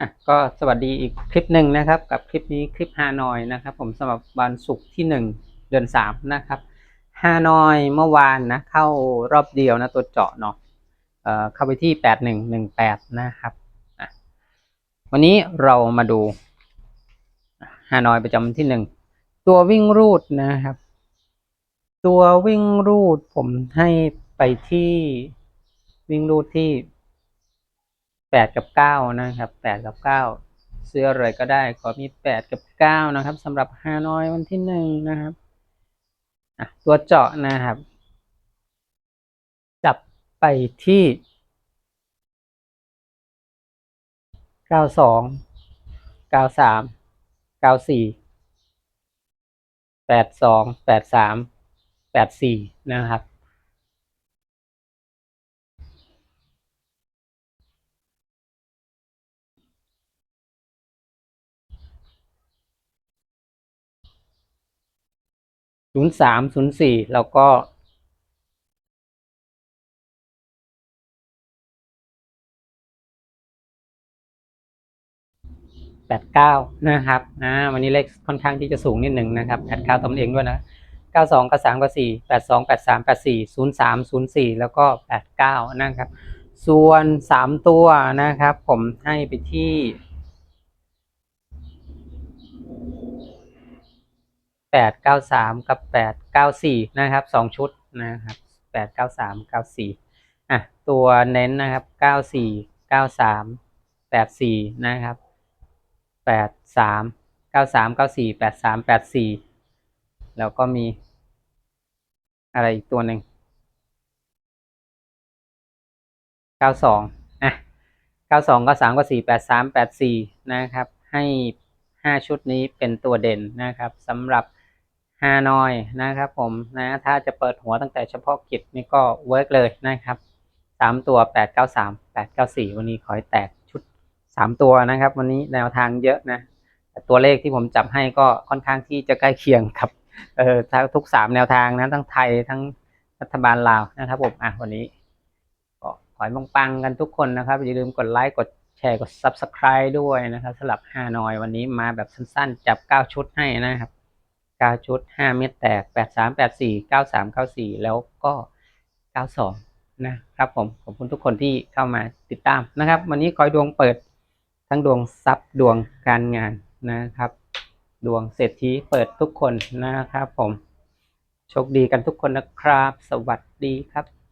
อะก็สวัสดีอีกคลิปหนึ่งนะครับ กับคลิปนี้คลิปฮานอยนะครับ ผมสำหรับวันศุกร์ที่หนึ่งเดือนสามนะครับฮานอยเมื่อวานนะเข้ารอบเดียวนะตัวเจาะเนาะเอ่อเข้าไปที่แปดหนึ่งหนึ่งแปดนะครับอะวันนี้เรามาดูฮานอยประจำวันที่หนึ่งตัววิ่งรูดนะครับ ตัววิ่งรูดผมให้ไปที่วิ่งรูดที่ แปดกับเก้านะครับแปดกับเก้าซื้ออะไรก็ได้ ขอมีแปดกับเก้านะครับสำหรับฮานอยวันที่หนึ่งนะครับตัวเจาะนะครับ จับไปที่เก้าสองเก้าสามเก้าสี่แปดสองแปดสามแปดสี่นะครับ ศูนย์สามศูนย์สี่แล้วก็แปดเก้านะครับอ่าวันนี้เลขค่อนข้างที่จะสูงนิดหนึ่งนะครับแปดเก้าตนเองด้วยนะเก้าสองกับสามกับสี่แปดสองแปดสามแปดสี่ศูนย์สามศูนย์สี่แล้วก็แปดเก้านะครับ ส่วนสามตัวนะครับ ผมให้ไปที่ แปดเก้าสามกับแปดเก้าสี่นะครับสองชุดนะครับแปดเก้าสามเก้าสี่อะตัวเน้นนะครับเก้าสี่เก้าสามแปดสี่นะครับแปดสามเก้าสามเก้าสี่แปดสามแปดสี่แล้วก็มี อะไรอีกตัวหนึ่งเก้าสองอะเก้าสองเก้าสามเก้าสี่แปดสามแปดสี่นะครับ ให้ห้าชุดนี้เป็นตัวเด่นนะครับสำหรับ ฮานอยนะครับผมนะถ้าจะเปิดหัวตั้งแต่เฉพาะกิจนี่ก็เวิร์กเลยนะครับสามตัวแปดเก้าสามแปดเก้าสี่วันนี้ขอให้แตกชุดสามตัวนะครับ วันนี้แนวทางเยอะนะตัวเลขที่ผมจับให้ก็ค่อนข้างที่จะใกล้เคียงครับเออทุกสามแนวทางนะทั้งไทยทั้งรัฐบาลลาวนะครับผมอะวันนี้ก็ขอให้ปังๆกันทุกคนนะครับ อย่าลืมกดไลค์กดแชร์กด subscribe ด้วยนะครับสำหรับฮานอยวันนี้มาแบบสั้นๆ จับเก้าชุดให้นะครับ ก้าชุดห้าเม็ดแตกแปดสามแปดสี่เก้าสามเก้าสี่แล้วก็เก้าสองนะครับผมขอบคุณทุกคนที่เข้ามาติดตามนะครับ วันนี้คอยดวงเปิดทั้งดวงทรัพย์ดวงการงานนะครับ ดวงเศรษฐีเปิดทุกคนนะครับผมโชคดีกันทุกคนนะครับ สวัสดีครับ